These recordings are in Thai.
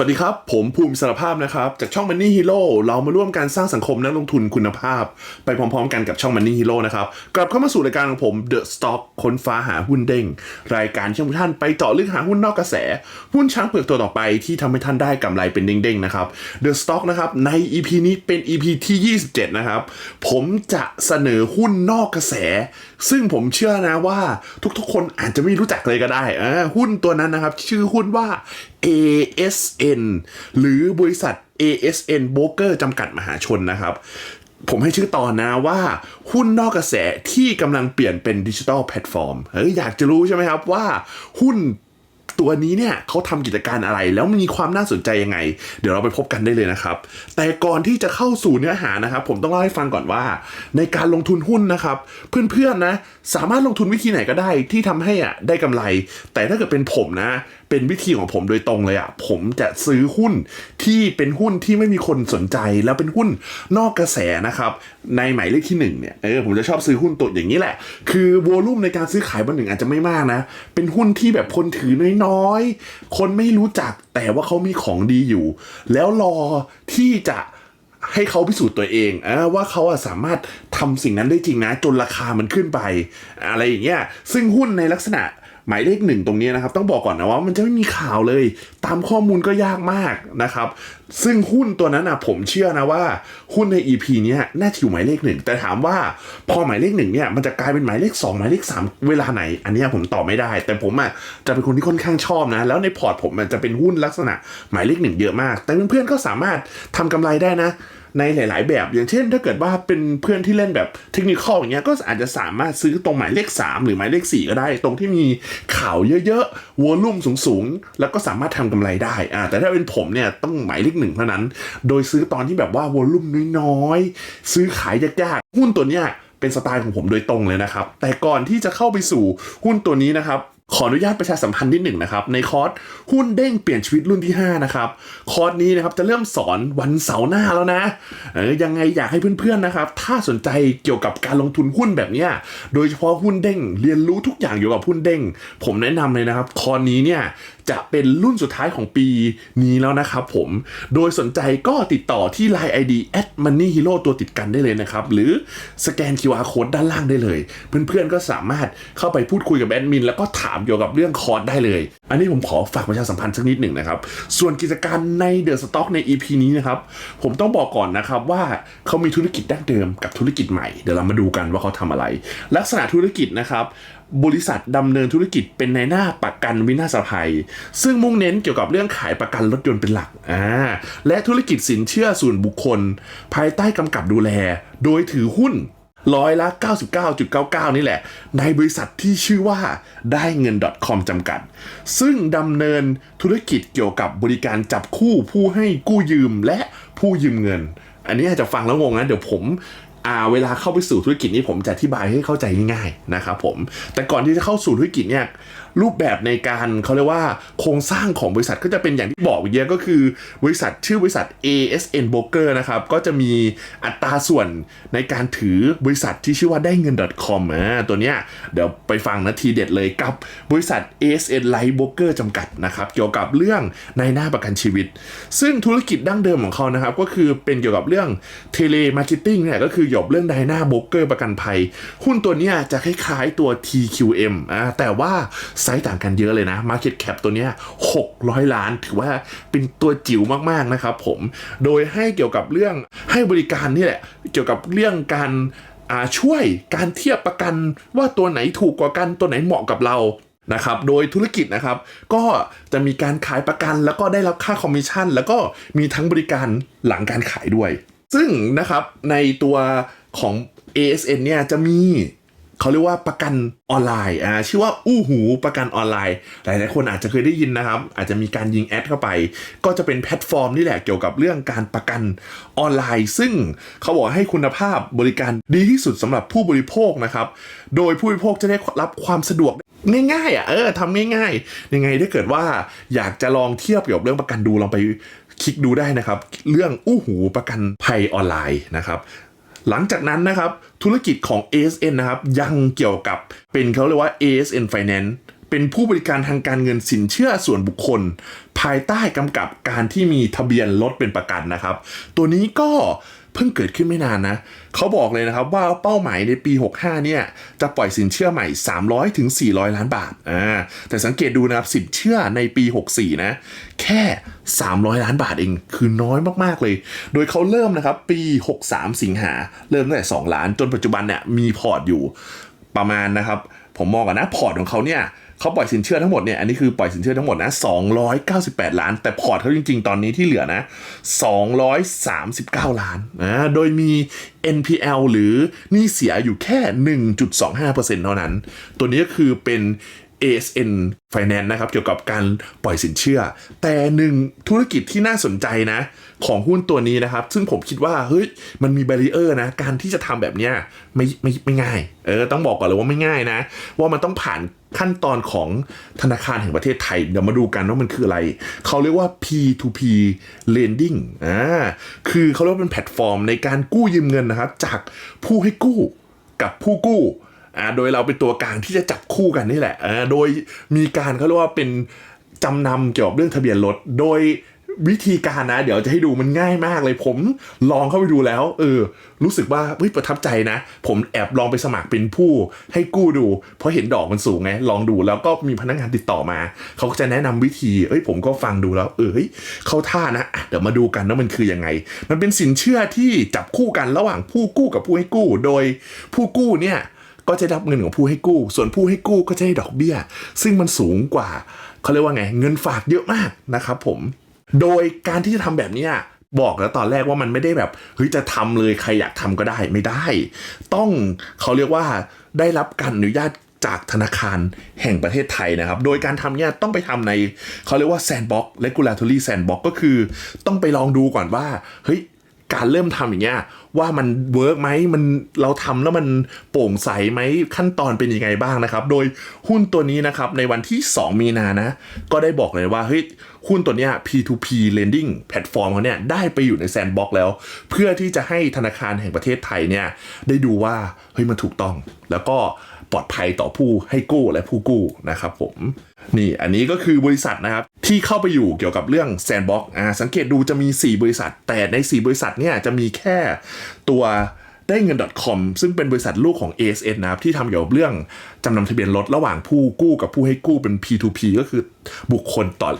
วัสดีครับ ผมภูมิสารภาพนะครับ จากช่อง Money Hero เรามาร่วมการสร้างสังคมนักลงทุนคุณภาพ ไปพร้อมๆ กันกับช่อง Money Hero นะครับ กลับเข้ามาสู่รายการของผม The Stock ค้นฟ้าหาหุ้นเด้ง รายการที่ทุกท่านไปเจาะลึกหาหุ้นนอกกระแส หุ้นช้างเผือกตัวต่อไปที่ทำให้ท่านได้กำไรเป็นเด้งๆนะครับ The Stock นะครับใน EP นี้เป็น EP ที่ 27 นะครับผมจะเสนอหุ้นนอกกระแสซึ่งผมเชื่อนะว่าทุกๆ คนอาจจะไม่รู้จักเลยก็ได้หุ้นตัวนั้นนะครับ ชื่อหุ้นว่า ASN หรือบริษัท ASN Broker จำกัดมหาชนนะครับ ผมให้ชื่อตอนนะว่าหุ้นนอกกระแสที่กำลังเปลี่ยนเป็นดิจิทัลแพลตฟอร์มเฮ้ยอยากจะรู้ใช่ไหมครับว่าหุ้น ตัวนี้เนี่ยเขาทำกิจการอะไร แล้วมีความน่าสนใจยังไง เดี๋ยวเราไปพบกันได้เลยนะครับ แต่ก่อนที่จะเข้าสู่เนื้อหานะครับ ผมต้องเล่าให้ฟังก่อนว่า ในการลงทุนหุ้นนะครับ เพื่อนๆนะสามารถลงทุนวิธีไหนก็ได้ที่ทำให้อะได้กำไร แต่ถ้าเกิดเป็นผมนะเป็นวิธีของผมโดยตรงเลยอะผมจะซื้อหุ้นที่เป็นหุ้นที่ไม่มีคนสนใจ แล้วเป็นหุ้นนอกกระแสนะครับ ในหมายเลขที่หนึ่งเนี่ยเออผมจะชอบซื้อหุ้นตัวอย่างนี้แหละ คือวอลุ่มในการซื้อขายวันหนึ่งอาจจะไม่มากนะ เป็นหุ้นที่แบบคนถือน้อยๆ คนไม่รู้จักแต่ว่าเขามีของดีอยู่ แล้วรอที่จะให้เขาพิสูจน์ตัวเองอว่าเขาอะสามารถทำสิ่งนั้นได้จริงนะ จนราคามันขึ้นไป อะไรอย่างเงี้ยซึ่งหุ้นในลักษณะ หมายเลขหนึ่งตรงนี้นะครับ ต้องบอกก่อนนะว่ามันจะไม่มีข่าวเลย ตามข้อมูลก็ยากมากนะครับ ซึ่งหุ้นตัวนั้นนะผมเชื่อนะว่า หุ้นใน EP เนี้ยน่าจะอยู่หมายเลขหนึ่งแต่ถามว่าพอหมายเลขหนึ่งเนี่ยมันจะกลายเป็นหมายเลขสองหมายเลขสามเวลาไหน อันนี้ผมตอบไม่ได้ แต่ผมอะจะเป็นคนที่ค่อนข้างชอบนะ แล้วในพอร์ตผมมันจะเป็นหุ้นลักษณะหมายเลขหนึ่งเยอะมาก แต่เพื่อนๆก็สามารถทำกำไรได้นะ ในหลาย ๆ แบบ อย่างเช่น ถ้าเกิดว่าเป็นเพื่อนที่เล่นแบบเทคนิคอลอย่างเงี้ยก็อาจจะสามารถซื้อตรงหมายเลข 3 หรือหมายเลข 4 ก็ได้ ตรงที่มีข่าวเยอะๆวอลุ่มสูง ๆ แล้วก็สามารถทำกำไรได้อ่าแต่ถ้าเป็นผมเนี่ยต้องหมายเลขหนึ่งเท่านั้น โดยซื้อตอนที่แบบว่าวอลุ่มน้อยๆซื้อขายยากๆหุ้นตัวเนี้ยเป็นสไตล์ของผมโดยตรงเลยนะครับ แต่ก่อนที่จะเข้าไปสู่หุ้นตัวนี้นะครับ ขออนุญาตประชาสัมพันธ์นิดหนึ่งนะครับ ในคอร์สหุ้นเด้งเปลี่ยนชีวิตรุ่นที่ 5 นะครับ คอร์สนี้นะครับจะเริ่มสอนวันเสาร์หน้าแล้วนะเออยังไงอยากให้เพื่อนๆนะครับ ถ้าสนใจเกี่ยวกับการลงทุนหุ้นแบบเนี้ยโดยเฉพาะหุ้นเด้ง เรียนรู้ทุกอย่างเกี่ยวกับหุ้นเด้ง ผมแนะนำเลยนะครับ คอร์สนี้เนี่ย จะเป็นรุ่นสุดท้ายของปีนี้แล้วนะครับผม โดยสนใจก็ติดต่อที่ Line ID at money hero ตัวติดกันได้เลยนะครับ หรือสแกน QR code ด้านล่างได้เลย เพื่อนๆก็สามารถเข้าไปพูดคุยกับแอดมิน แล้วก็ถามเกี่ยวกับเรื่องคอร์สได้เลย อันนี้ผมขอฝากประชาสัมพันธ์สักนิดหนึ่งนะครับ ส่วนกิจการในเดอะสต็อกใน EP นี้นะครับ ผมต้องบอกก่อนนะครับว่าเขามีธุรกิจดั้งเดิมกับธุรกิจใหม่ เดี๋ยวเรามาดูกันว่าเขาทำอะไร ลักษณะธุรกิจนะครับ บริษัทดำเนินธุรกิจเป็นในหน้าประกันวินาศภัย ซึ่งมุ่งเน้นเกี่ยวกับเรื่องขายประกันรถยนต์เป็นหลักอ่าและธุรกิจสินเชื่อส่วนบุคคล ภายใต้กำกับดูแล โดยถือหุ้นร้อยละ 99.99 นี่แหละ ในบริษัทที่ชื่อว่าได้เงิน .com จำกัด ซึ่งดำเนินธุรกิจเกี่ยวกับบริการจับคู่ผู้ให้กู้ยืมและผู้ยืมเงิน อันนี้อาจจะฟังแล้วงงนะ เดี๋ยวผม เวลาเข้าไปสู่ธุรกิจนี้ผมจะอธิบายให้เข้าใจง่ายๆนะครับผม แต่ก่อนที่จะเข้าสู่ธุรกิจเนี่ย รูปแบบในการเขาเรียกว่าโครงสร้างของบริษัทก็จะเป็นอย่างที่บอกเมื่อกี้ก็คือบริษัทชื่อบริษัท ASN Broker นะครับ ก็จะมีอัตราส่วนในการถือบริษัทที่ชื่อว่าได้เงิน .com อ่าตัวเนี้ยเดี๋ยวไปฟังนาทีเด็ดเลยกับบริษัท ASN Life Broker จำกัดนะครับเกี่ยวกับเรื่องในหน้าประกันชีวิต ซึ่งธุรกิจดั้งเดิมของเขานะครับก็คือเป็นเกี่ยวกับเรื่องเทเลมาร์เก็ตติ้งเนี่ยก็คือเกี่ยบเรื่องไดนาโบรกเกอร์ประกันภัย หุ้นตัวนี้จะคล้ายๆตัว TQM อ่าแต่ว่าไซส์ต่างกันเยอะเลยนะ Market Cap ตัวเนี้ย600 ล้าน ถือว่าเป็นตัวจิ๋วมากๆนะครับผม โดยให้เกี่ยวกับเรื่องให้บริการนี่แหละ เกี่ยวกับเรื่องการช่วยการเทียบประกันว่าตัวไหนถูกกว่ากันตัวไหนเหมาะกับเรานะครับ โดยธุรกิจนะครับ ก็จะมีการขายประกันแล้วก็ได้รับค่าคอมมิชชั่น แล้วก็มีทั้งบริการหลังการขายด้วย ซึ่งนะครับในตัวของ ASN เนี่ยจะมี เขาเรียกว่าประกันออนไลน์อ่าชื่อว่าอู้หูประกันออนไลน์ หลายๆคนอาจจะเคยได้ยินนะครับ อาจจะมีการยิงแอดเข้าไป ก็จะเป็นแพลตฟอร์มนี่แหละเกี่ยวกับเรื่องการประกันออนไลน์ ซึ่งเขาบอกให้คุณภาพบริการดีที่สุดสำหรับผู้บริโภคนะครับ โดยผู้บริโภคจะได้รับความสะดวกง่ายๆอะเออทำง่ายๆ ยังไงถ้าเกิดว่าอยากจะลองเทียบเกี่ยวกับเรื่องประกันดูลองไปคลิกดูได้นะครับ เรื่องอู้หูประกันภัยออนไลน์นะครับ หลังจากนั้นนะครับธุรกิจของ ASN นะครับยังเกี่ยวกับเป็นเขาเรียกว่า ASN Finance เป็นผู้บริการทางการเงินสินเชื่อส่วนบุคคล ภายใต้กำกับการที่มีทะเบียนรถเป็นประกันนะครับ ตัวนี้ก็ เพิ่งเกิดขึ้นไม่นานนะเขาบอกเลยนะครับว่าเป้าหมายในปี 65 เนี่ยจะปล่อยสินเชื่อใหม่ 300ถึง400 ล้านบาทอ่าแต่สังเกตดูนะครับสินเชื่อในปี 64 นะ แค่ 300 ล้านบาทเองคือน้อยมากๆเลย โดยเขาเริ่มนะครับปี 63 สิงหา เริ่มตั้งแต่ 2 ล้านจนปัจจุบันเนี่ยมีพอร์ตอยู่ประมาณนะครับ ผมมองก่อนนะพอร์ตของเขาเนี่ยเขาปล่อยสินเชื่อทั้งหมดเนี่ยอันนี้คือปล่อยสินเชื่อทั้งหมดนะ298 ล้าน แต่พอร์ตเขาจริง ๆ ตอนนี้ที่เหลือนะ 239 ล้านนะโดยมี NPL หรือหนี้เสียอยู่แค่ 1.25%เท่านั้น ตัวนี้ก็คือเป็น ASN Finance นะครับ เกี่ยวกับการปล่อยสินเชื่อ แต่หนึ่งธุรกิจที่น่าสนใจนะ ของหุ้นตัวนี้นะครับ ซึ่งผมคิดว่าเฮ้ยมันมีบร i เออร์นะ การที่จะทำแบบเนี้ยไม่ไม่ไม่ง่ายเออต้องบอกก่อนเลยว่าไม่ง่ายนะ ว่ามันต้องผ่านขั้นตอนของธนาคารแห่งประเทศไทย เดี๋ยวมาดูกันว่ามันคืออะไร เขาเรียกว่า P2P lending อ่าคือเขาเรียกว่าเป็นแพลตฟอร์มในการกู้ยืมเงินนะครับ จากผู้ให้กู้กับผู้กู้อ่าโดยเราเป็นตัวกลางที่จะจับคู่กันนี่แหละอ่าโดยมีการเขาเรียกว่าเป็นจำนำเกี่ยวกับเรื่องทะเบียนรถ โดย วิธีการนะ เดี๋ยวจะให้ดูมันง่ายมากเลย ผมลองเข้าไปดูแล้ว เออ รู้สึกว่าเฮ้ยประทับใจนะ ผมแอบลองไปสมัครเป็นผู้ให้กู้ดู เพราะเห็นดอกมันสูงไง ลองดูแล้วก็มีพนักงานติดต่อมา เขาก็จะแนะนำวิธี เอ้ย ผมก็ฟังดูแล้ว เออเฮ้ยเข้าท่านะเดี๋ยวมาดูกันว่ามันคือยังไง มันเป็นสินเชื่อที่จับคู่กันระหว่างผู้กู้กับผู้ให้กู้ โดยผู้กู้เนี่ยก็จะรับเงินของผู้ให้กู้ ส่วนผู้ให้กู้ก็จะได้ดอกเบี้ย ซึ่งมันสูงกว่า เขาเรียกว่าไง เงินฝากเยอะมากนะครับผม โดยการที่จะทำแบบนี้บอกแล้วตอนแรกว่ามันไม่ได้แบบเฮ้ยจะทำเลยใครอยากทำก็ได้ไม่ได้ ต้องเขาเรียกว่าได้รับการอนุญาตจากธนาคารแห่งประเทศไทยนะครับ โดยการทำเนี่ยต้องไปทำในเขาเรียกว่า sandbox regulatory sandbox ก็คือ ต้องไปลองดูก่อนว่า เฮ้ย การเริ่มทำอย่างเงี้ยว่ามันเวิร์กไหมมันเราทำแล้วมันโปร่งใสไหมขั้นตอนเป็นยังไงบ้างนะครับ โดยหุ้นตัวนี้นะครับในวันที่ 2 มีนานะ ก็ได้บอกเลยว่าเฮ้ยหุ้นตัวเนี้ย P2P lending แพลตฟอร์มเขาเนี่ยได้ไปอยู่ในแซนด์บ็อกแล้ว เพื่อที่จะให้ธนาคารแห่งประเทศไทยเนี่ยได้ดูว่าเฮ้ยมันถูกต้อง แล้วก็ ปลอดภัยต่อผู้ให้กู้และผู้กู้นะครับผมนี่อันนี้ก็คือบริษัทนะครับ ที่เข้าไปอยู่เกี่ยวกับเรื่องแซนด์บ็อกอ่าสังเกตดูจะมี 4 บริษัท แต่ใน 4 บริษัทเนี่ยจะมีแค่ตัว ได้เงิน .com ซึ่งเป็นบริษัทลูกของ ASN นะครับที่ทำเกี่ยวกับเรื่องจำนำทะเบียนรถระหว่างผู้กู้กับผู้ให้กู้เป็น P2P ก็คือบุคคลต่อ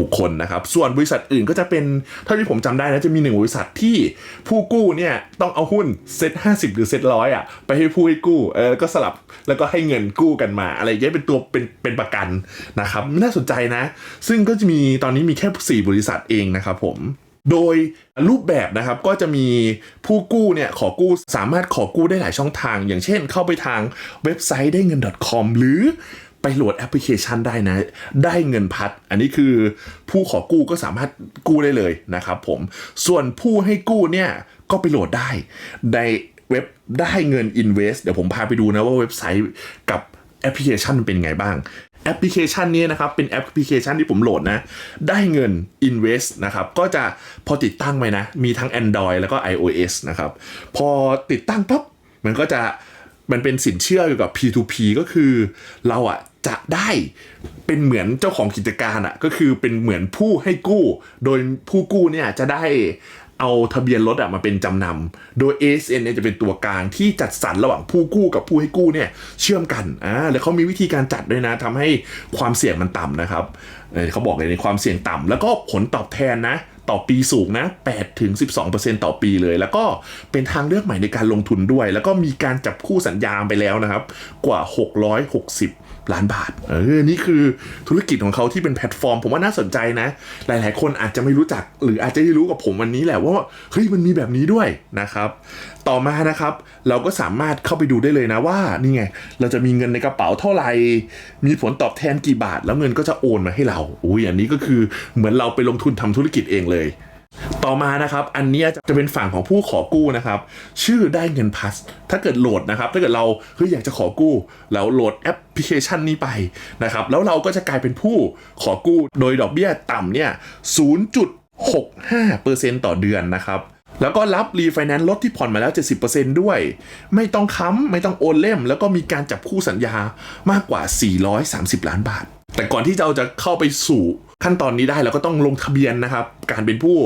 บุคคลนะครับ ส่วนบริษัทอื่นก็จะเป็นเท่าที่ผมจำได้นะจะมีหนึ่งบริษัทที่ผู้กู้เนี่ยต้องเอาหุ้นเซ็ต50หรือเซ็ตร้อยอะไปให้ผู้ให้กู้เออก็สลับแล้วก็ให้เงินกู้กันมา อะไรเงี้ยเป็นตัวเป็นเป็นประกันนะครับน่าสนใจนะ ซึ่งก็จะมีตอนนี้มีแค่4บริษัทเองนะครับผม โดยรูปแบบนะครับก็จะมีผู้กู้เนี่ยขอกู้สามารถขอกู้ได้หลายช่องทาง อย่างเช่น เข้าไปทางเว็บไซต์ได้เงิน .com หรือไปโหลดแอปพลิเคชันได้นะ ได้เงินพัด อันนี้คือผู้ขอกู้ก็สามารถกู้ได้เลยนะครับผม ส่วนผู้ให้กู้เนี่ยก็ไปโหลดได้ในเว็บได้เงิน Invest เดี๋ยวผมพาไปดูนะว่าเว็บไซต์กับแอปพลิเคชันเป็นไงบ้าง แอปพลิเคชันนี้นะครับ เป็นแอปพลิเคชันที่ผมโหลดนะ ได้เงิน Invest นะครับ ก็จะพอติดตั้งไปนะ มีทั้ง Android แล้วก็ iOS นะครับ พอติดตั้งปั๊บมันก็จะมันเป็นสินเชื่อเกี่ยวกับ P2P ก็คือเราอะจะได้เป็นเหมือนเจ้าของกิจการอะก็คือเป็นเหมือนผู้ให้กู้ โดยผู้กู้เนี่ยจะได้ เอาทะเบียนรถอะมาเป็นจำนำ โดย ASN เนี่ยจะเป็นตัวกลางที่จัดสรรระหว่างผู้กู้กับผู้ให้กู้เนี่ยเชื่อมกันอ่าแล้วเขามีวิธีการจัดด้วยนะทำให้ความเสี่ยงมันต่ำนะครับเเขาบอกเลยในความเสี่ยงต่ำแล้วก็ผลตอบแทนนะต่อปีสูงนะ8ถึง12%ต่อปีเลย แล้วก็เป็นทางเลือกใหม่ในการลงทุนด้วย แล้วก็มีการจับคู่สัญญาไปแล้วนะครับ กว่า 660 ล้านบาท เออ นี่คือธุรกิจของเขาที่เป็นแพลตฟอร์ม ผมว่าน่าสนใจนะ หลาย ๆ คนอาจจะไม่รู้จัก หรืออาจจะได้รู้กับผมวันนี้แหละว่าเฮ้ยมันมีแบบนี้ด้วยนะครับ ต่อมานะครับ เราก็สามารถเข้าไปดูได้เลยนะว่านี่ไง เราจะมีเงินในกระเป๋าเท่าไหร่ มีผลตอบแทนกี่บาท แล้วเงินก็จะโอนมาให้เราอุ้ยอันนี้ก็คือเหมือนเราไปลงทุนทำธุรกิจเองเลย ต่อมานะครับอันนี้จะเป็นฝั่งของผู้ขอกู้นะครับ ชื่อได้เงินพัสถ้าเกิดโหลดนะครับ ถ้าเกิดเราเฮ้ยอยากจะขอกู้ แล้วโหลดแอปพลิเคชันนี้ไปนะครับแล้วเราก็จะกลายเป็นผู้ขอกู้ โดยดอกเบี้ยต่ำเนี่ย0.65%ต่อเดือนนะครับแล้วก็รับรีไฟแนนซ์รถที่ผ่อนมาแล้ว 70%ด้วย ไม่ต้องค้ำ ไม่ต้องโอนเล่ม แล้วก็มีการจับคู่สัญญามากกว่า 430 ล้านบาท แต่ก่อนที่เราจะเข้าไปสู่ ขั้นตอนนี้ได้เราก็ต้องลงทะเบียนนะครับ การเป็นผู้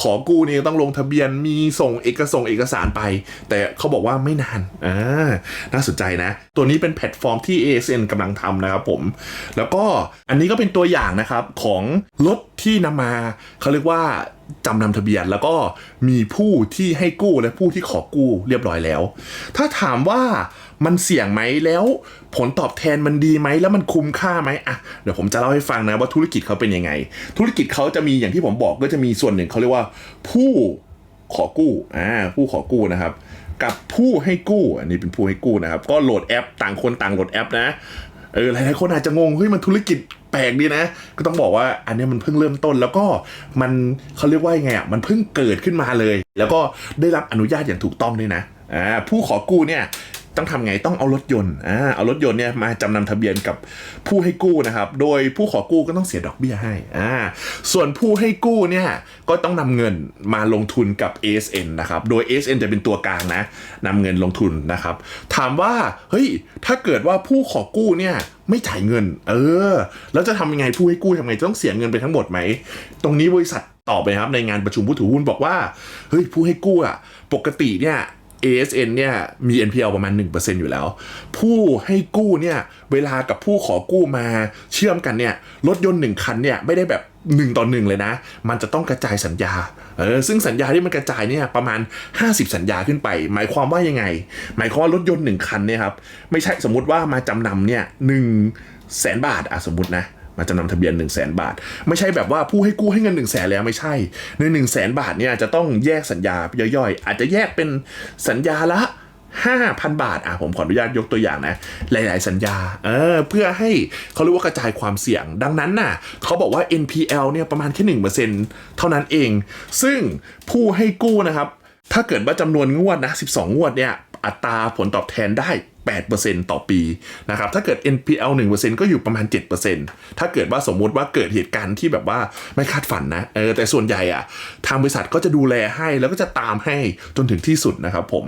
ขอกู้นี่ต้องลงทะเบียนมีส่งเอกส่งเอกสารไป แต่เขาบอกว่าไม่นานอ่าน่าสนใจนะ ตัวนี้เป็นแพลตฟอร์มที่ ASN กำลังทำนะครับผม แล้วก็อันนี้ก็เป็นตัวอย่างนะครับของรถที่นำมาเขาเรียกว่า จำนำทะเบียน แล้วก็มีผู้ที่ให้กู้และผู้ที่ขอกู้เรียบร้อยแล้ว ถ้าถามว่ามันเสี่ยงไหมแล้วผลตอบแทนมันดีไหมแล้วมันคุ้มค่าไหมอะเดี๋ยวผมจะเล่าให้ฟังนะว่าธุรกิจเขาเป็นยังไง ธุรกิจเขาจะมีอย่างที่ผมบอกก็จะมีส่วนหนึ่งเขาเรียกว่า ผู้ขอกู้อ่าผู้ขอกู้นะครับ กับผู้ให้กู้ อันนี้เป็นผู้ให้กู้นะครับ ก็โหลดแอป ต่างคนต่างโหลดแอปนะ เออหลายๆคนอาจจะงงเฮ้ยมันธุรกิจแปลกดีนะ ก็ต้องบอกว่าอันนี้มันเพิ่งเริ่มต้น แล้วก็มันเขาเรียกว่ายังไงอะมันเพิ่งเกิดขึ้นมาเลย แล้วก็ได้รับอนุญาตอย่างถูกต้องด้วยนะอ่าผู้ขอกู้เนี่ย ต้องทำไงต้องเอารถยนต์อ่าเอารถยนต์เนี่ยมาจำนำทะเบียนกับผู้ให้กู้นะครับ โดยผู้ขอกู้ก็ต้องเสียดอกเบี้ยให้อ่าส่วนผู้ให้กู้เนี่ยก็ต้องนำเงินมาลงทุนกับ ASN นะครับโดย ASN จะเป็นตัวกลางนะนำเงินลงทุนนะครับ ถามว่าเฮ้ยถ้าเกิดว่าผู้ขอกู้เนี่ยไม่จ่ายเงิน เออ แล้วจะทำยังไงผู้ให้กู้ทำไงต้องเสียเงินไปทั้งหมดไหม ตรงนี้บริษัทตอบไปครับในงานประชุมผู้ถือหุ้นบอกว่า เฮ้ยผู้ให้กู้อะปกติเนี่ย ASN เนี่ยมี NPL ประมาณ 1%อยู่แล้ว ผู้ให้กู้เนี่ยเวลากับผู้ขอกู้มาเชื่อมกันเนี่ยรถยนต์หนึ่งคันเนี่ยไม่ได้แบบ 1 ต่อหนึ่งเลยนะ มันจะต้องกระจายสัญญาเออซึ่งสัญญาที่มันกระจายเนี่ยประมาณ 50 สัญญาขึ้นไป หมายความว่ายังไง หมายความว่ารถยนต์หนึ่งคันเนี่ยครับไม่ใช่สมมติว่ามาจำนำเนี่ยหนึ่งแสนบาทอะสมมตินะ มาจำนำทะเบียน1 0 0 0 0แสนบาท ไม่ใช่แบบว่าผู้ให้กู้ให้เงิน1 0 0 0 0แสนแล้วไม่ใช่ใน1 0 0 0 0แสนบาทเนี่ยจะต้องแยกสัญญาย่อยๆ อาจจะแยกเป็นสัญญาละ5,000 บาท อะ ผมขออนุญาตยกตัวอย่างนะ หลาย ๆ สัญญา เออ เพื่อให้เขาเรียกว่ากระจายความเสี่ยง ดังนั้นน่ะ เขาบอกว่า NPL เนี่ย ประมาณแค่ 1%เท่านั้นเอง ซึ่งผู้ให้กู้นะครับ ถ้าเกิดว่าจำนวนงวดนะ 12 งวดเนี่ย อัตราผลตอบแทนได้ 8%ต่อปีนะครับถ้าเกิด NPL 1%ก็อยู่ประมาณ 7%ถ้าเกิดว่าสมมุติว่าเกิดเหตุการณ์ที่แบบว่าไม่คาดฝันนะเออแต่ส่วนใหญ่อะทางบริษัทก็จะดูแลให้แล้วก็จะตามให้จนถึงที่สุดนะครับผม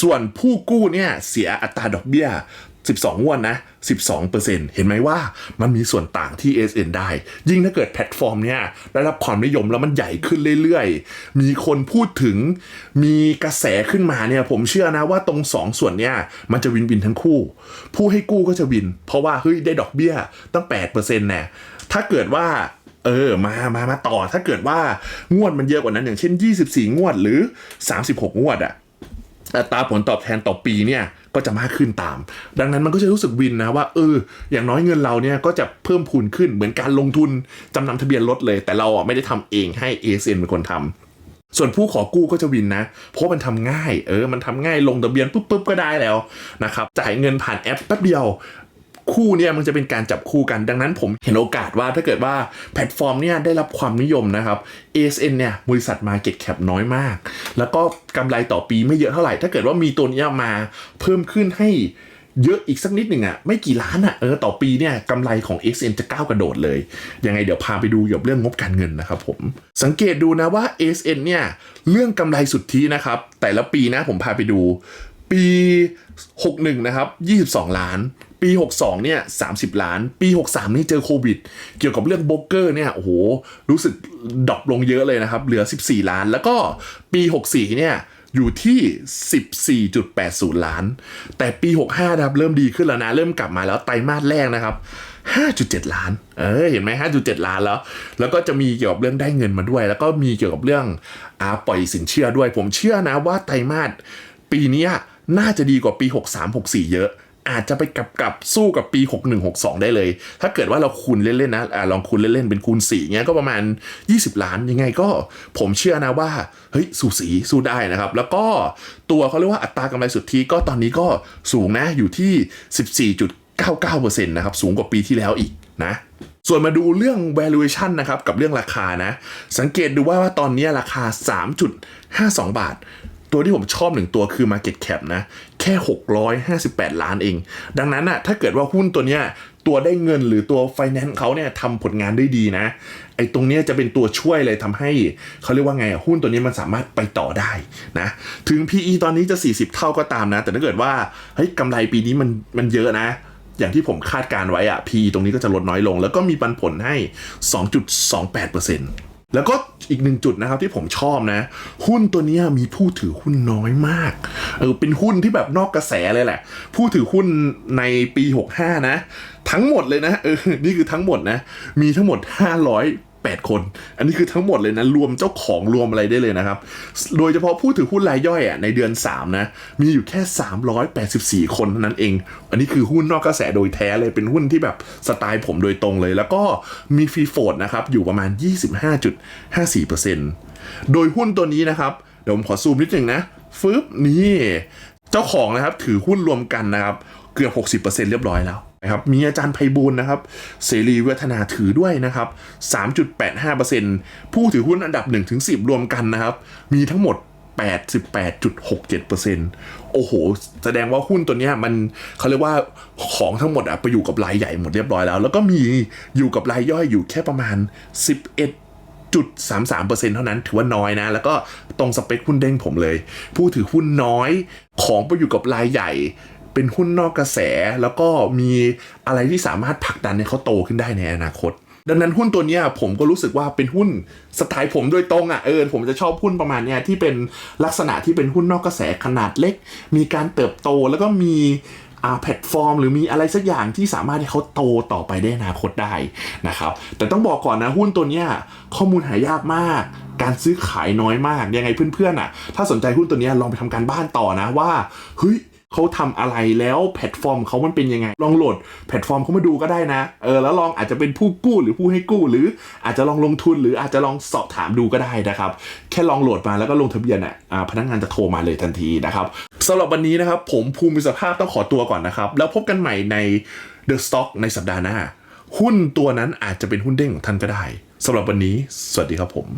ส่วนผู้กู้เนี่ยเสียอัตราดอกเบี้ย 12 งวดนะ 12%เห็นไหมว่ามันมีส่วนต่างที่ SN ได้ ยิ่งถ้าเกิดแพลตฟอร์มเนี่ยได้รับความนิยมแล้วมันใหญ่ขึ้นเรื่อยๆ มีคนพูดถึง มีกระแสขึ้นมาเนี่ย ผมเชื่อนะว่าตรง 2 ส่วนเนี่ย มันจะวินวินทั้งคู่ ผู้ให้กู้ก็จะวิน เพราะว่าเฮ้ยได้ดอกเบี้ยตั้ง 8%แน่ถ้าเกิดว่าเออ มา มา มาต่อ ถ้าเกิดว่างวดมันเยอะกว่านั้น อย่างเช่น 24 งวดหรือ 36 งวดอะอัตราผลตอบแทนต่อปีเนี่ย ก็จะมากขึ้นตาม ดังนั้นมันก็จะรู้สึกวินนะว่าเอออย่างน้อยเงินเราเนี่ยก็จะเพิ่มพูนขึ้นเหมือนการลงทุนจำนำทะเบียนรถเลย แต่เราอะไม่ได้ทำเองให้ ASN เป็นคนทำส่วนผู้ขอกู้ก็จะวินนะ เพราะมันทำง่าย เออ มันทำง่ายลงทะเบียนปุ๊บปุ๊บก็ได้แล้วนะครับ จ่ายเงินผ่านแอปแป๊บเดียว คู่เนี่ยมันจะเป็นการจับคู่กัน ดังนั้นผมเห็นโอกาสว่าถ้าเกิดว่าแพลตฟอร์มเนี่ยได้รับความนิยมนะครับ ASN เนี่ยบริษัท Market Cap น้อยมาก แล้วก็กำไรต่อปีไม่เยอะเท่าไหร่ ถ้าเกิดว่ามีตัวนี้มาเพิ่มขึ้นให้เยอะอีกสักนิดหนึ่งอะไม่กี่ล้านอะเออต่อปีเนี่ยกำไรของ ASN จะก้าวกระโดดเลย ยังไงเดี๋ยวพาไปดูเกี่ยวกับเรื่องงบการเงินนะครับผม สังเกตดูนะว่า ASN เนี่ยเรื่องกำไรสุทธินะครับ แต่ละปีนะผมพาไปดู ปี 61 นะครับ 22 ล้าน ปี 62 เนี่ย 30 ล้าน ปี 63 นี่เจอโควิด เกี่ยวกับเรื่องโบกเกอร์เนี่ย โอ้โห รู้สึกดรอปลงเยอะเลยนะครับ เหลือ 14 ล้าน แล้วก็ปี 64 เนี่ย อยู่ที่ 14.80 ล้าน แต่ปี 65 นะครับ เริ่มดีขึ้นแล้วนะ เริ่มกลับมาแล้วไตรมาสแรกนะครับ5.7 ล้าน เออเห็นไหม5.7 ล้านแล้ว แล้วก็จะมีเกี่ยวกับเรื่องได้เงินมาด้วย แล้วก็มีเกี่ยวกับเรื่องอาปล่อยสินเชื่อด้วย ผมเชื่อนะว่าไตรมาสปีนี้น่าจะดีกว่าปี 63 64 เยอะ อาจจะไปกับกับสู้กับปี 61 62 ได้เลย ถ้าเกิดว่าเราคูณเล่นๆนะอ่าลองคูณเล่นๆเป็นคูณ4เงี้ยก็ประมาณ 20 ล้านยังไงก็ผมเชื่อนะว่าเฮ้ยสู้สีสู้ได้นะครับ แล้วก็ตัวเขาเรียกว่าอัตรากำไรสุทธิก็ตอนนี้ก็สูงนะอยู่ที่ 14.99%นะครับสูงกว่าปีที่แล้วอีกนะส่วนมาดูเรื่อง valuation นะครับ กับเรื่องราคานะ สังเกตดูว่าว่าตอนนี้ราคา 3.52 บาท ตัวที่ผมชอบหนึ่งตัวคือ Market Cap นะ แค่ 658 ล้านเอง ดังนั้นอะถ้าเกิดว่าหุ้นตัวเนี้ยตัวได้เงินหรือตัวไฟแนนซ์เขาเนี่ยทำผลงานได้ดีนะ ไอ้ตรงเนี้ยจะเป็นตัวช่วยเลยทำให้เขาเรียกว่าไงอะหุ้นตัวนี้มันสามารถไปต่อได้นะ ถึง PE ตอนนี้จะ 40 เท่าก็ตามนะ แต่ถ้าเกิดว่าเฮ้ยกำไรปีนี้มันมันเยอะนะอย่างที่ผมคาดการไว้อะ PE ตรงนี้ก็จะลดน้อยลง แล้วก็มีปันผลให้ 2.28% แล้วก็อีกหนึ่งจุดนะครับที่ผมชอบนะ หุ้นตัวนี้มีผู้ถือหุ้นน้อยมากเออเป็นหุ้นที่แบบนอกกระแสเลยแหละ ผู้ถือหุ้นในปี 65 นะ ทั้งหมดเลยนะเออนี่คือทั้งหมดนะ มีทั้งหมด 8 คน อันนี้คือทั้งหมดเลยนะ รวมเจ้าของรวมอะไรได้เลยนะครับ โดยเฉพาะผู้ถือหุ้นรายย่อยอะในเดือน 3 นะ มีอยู่แค่ 384 คนเท่านั้นเอง อันนี้คือหุ้นนอกกระแสโดยแท้เลยเป็นหุ้นที่แบบสไตล์ผมโดยตรงเลย แล้วก็มีฟรีโฟดนะครับอยู่ประมาณ 25.54%โดยหุ้นตัวนี้นะครับเดี๋ยวผมขอซูมนิดนึงนะฟึบนี่เจ้าของนะครับถือหุ้นรวมกันนะครับเกือบ60%เรียบร้อยแล้ว นะครับมีอาจารย์ไพบูลนะครับเสรีเวทนาถือด้วยนะครับ 3.85%ผู้ถือหุ้นอันดับ 1-10 รวมกันนะครับ มีทั้งหมด 88.67%โอ้โห แสดงว่าหุ้นตัวเนี้ยมันเขาเรียกว่าของทั้งหมดอะไปอยู่กับรายใหญ่หมดเรียบร้อยแล้ว แล้วก็มีอยู่กับรายย่อยอยู่แค่ประมาณ 11จุด33%เท่านั้นถือว่าน้อยนะ แล้วก็ตรงสเปคหุ้นเด้งผมเลย ผู้ถือหุ้นน้อยของไปอยู่กับรายใหญ่ เป็นหุ้นนอกกระแส แล้วก็มีอะไรที่สามารถผลักดันให้เขาโตขึ้นได้ในอนาคต ดังนั้นหุ้นตัวนี้ผมก็รู้สึกว่าเป็นหุ้นสไตล์ผมโดยตรงอะ่ะเออผมจะชอบหุ้นประมาณเนี้ยที่เป็นลักษณะที่เป็นหุ้นนอกกระแสขนาดเล็ก มีการเติบโตแล้วก็มีอาแพลตฟอร์ม หรือมีอะไรสักอย่างที่สามารถให้เขาโตต่อไปได้ในอนาคตได้นะครับ แต่ต้องบอกก่อนนะหุ้นตัวเนี้ยข้อมูลหายากมาก การซื้อขายน้อยมากยังไงเพื่อนๆอะ ถ้าสนใจหุ้นตัวนี้ลองไปทำการบ้านต่อนะว่าเฮ้ย เขาทำอะไรแล้วแพลตฟอร์มเขามันเป็นยังไง ลองโหลดแพลตฟอร์มเขามาดูก็ได้นะเออแล้วลองอาจจะเป็นผู้กู้หรือผู้ให้กู้ หรืออาจจะลองลงทุนหรืออาจจะลองสอบถามดูก็ได้นะครับ แค่ลองโหลดมาแล้วก็ลงทะเบียนอะพนักงานจะโทรมาเลยทันทีนะครับสำหรับวันนี้นะครับผมภูมิสภาพต้องขอตัวก่อนนะครับแล้วพบกันใหม่ใน The Stock ในสัปดาห์หน้า หุ้นตัวนั้นอาจจะเป็นหุ้นเด้งของท่านก็ได้สำหรับวันนี้ สวัสดีครับผม